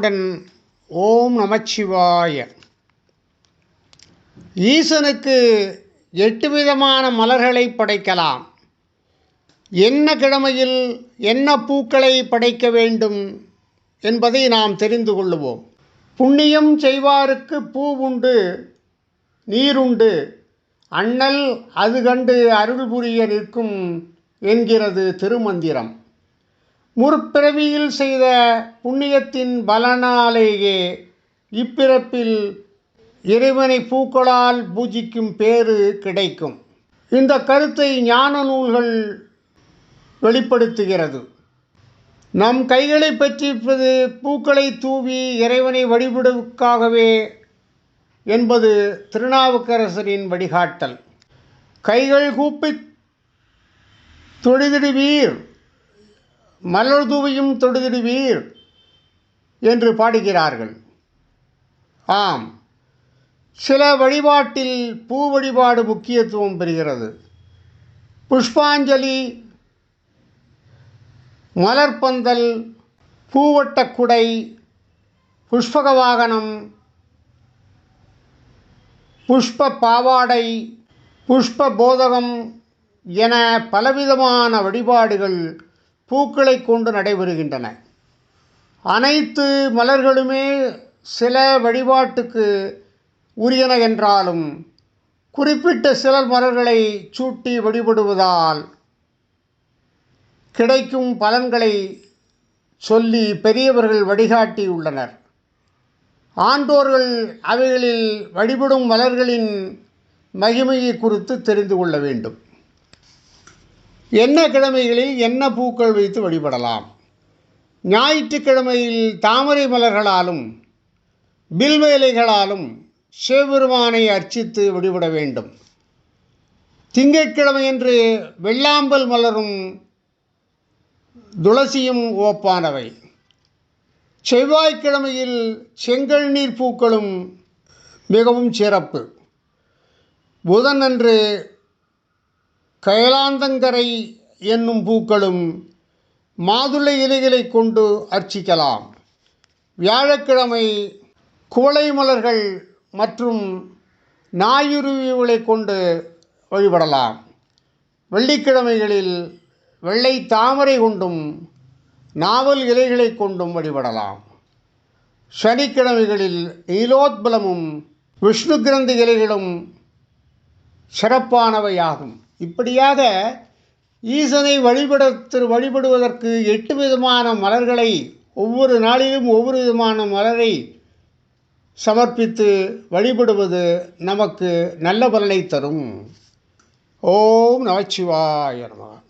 உடன் ஓம் நமச்சிவாய. ஈசனுக்கு எட்டு விதமான மலர்களை படைக்கலாம். என்ன கிழமையில் என்ன பூக்களை படைக்க வேண்டும் என்பதை நாம் தெரிந்து கொள்ளுவோம். புண்ணியம் செய்வாருக்கு பூ உண்டு நீருண்டு அண்ணல் அது கண்டு அருள் புரிய நிற்கும் என்கிறது திருமந்திரம். முற்பிறவியில் செய்த புண்ணியத்தின் பலனாலேயே இப்பிறப்பில் இறைவனை பூக்களால் பூஜிக்கும் பேறு கிடைக்கும். இந்த கருத்தை ஞான நூல்கள் வெளிப்படுத்துகிறது. நம் கைகளை பற்றிப்பது பூக்களை தூவி இறைவனை வழிபடுவதற்காகவே என்பது திருநாவுக்கரசரின் வழிகாட்டல். கைகள் கூப்பி தொழுதிடுவீர். மலர் தூவியும் என்று பாடுகிறார்கள். ஆம் சில வழிபாட்டில் பூ வழிபாடு முக்கியத்துவம் பெறுகிறது. புஷ்பாஞ்சலி மலர்பந்தல் பூவட்டக்குடை புஷ்பக வாகனம் புஷ்ப பாவாடை புஷ்ப போதகம் என பலவிதமான வழிபாடுகள் பூக்களை கொண்டு நடைபெறுகின்றன. அனைத்து மலர்களுமே சில வழிபாட்டுக்கு உரியன என்றாலும் குறிப்பிட்ட சில மலர்களை சூட்டி வழிபடுவதால் கிடைக்கும் பலன்களை சொல்லி பெரியவர்கள் வழிகாட்டியுள்ளனர் ஆண்டோர்கள் அவைகளில் வழிபடும் மலர்களின் மகிமையை குறித்து தெரிந்து கொள்ள வேண்டும். என்ன கிழமைகளில் என்ன பூக்கள் வைத்து வழிபடலாம்? ஞாயிற்றுக்கிழமையில் தாமரை மலர்களாலும் பில்வேலைகளாலும் சிவபெருமானை அர்ச்சித்து வழிபட வேண்டும். திங்கட்கிழமையன்று வெள்ளாம்பல் மலரும் துளசியும் ஓப்பானவை. செவ்வாய்க்கிழமையில் செங்கல் நீர் பூக்களும் மிகவும் சிறப்பு. புதனன்று கைலாந்தங்கரை என்னும் பூக்களும் மாதுளை இலைகளை கொண்டு அர்ச்சிக்கலாம். வியாழக்கிழமை குவளை மலர்கள் மற்றும் நாயுருவிகளை கொண்டு வழிபடலாம். வெள்ளிக்கிழமைகளில் வெள்ளை தாமரை கொண்டும் நாவல் இலைகளை கொண்டும் வழிபடலாம். சனிக்கிழமைகளில் நீலோத்பலமும் விஷ்ணு கிரந்தி இலைகளும் சிறப்பானவையாகும். இப்படியாக ஈசனை வழிபட வழிபடுவதற்கு எட்டு விதமான மலர்களை ஒவ்வொரு நாளிலும் ஒவ்வொரு விதமான மலரை சமர்ப்பித்து வழிபடுவது நமக்கு நல்ல பலனை தரும். ஓம் நமச்சிவாய நமகா.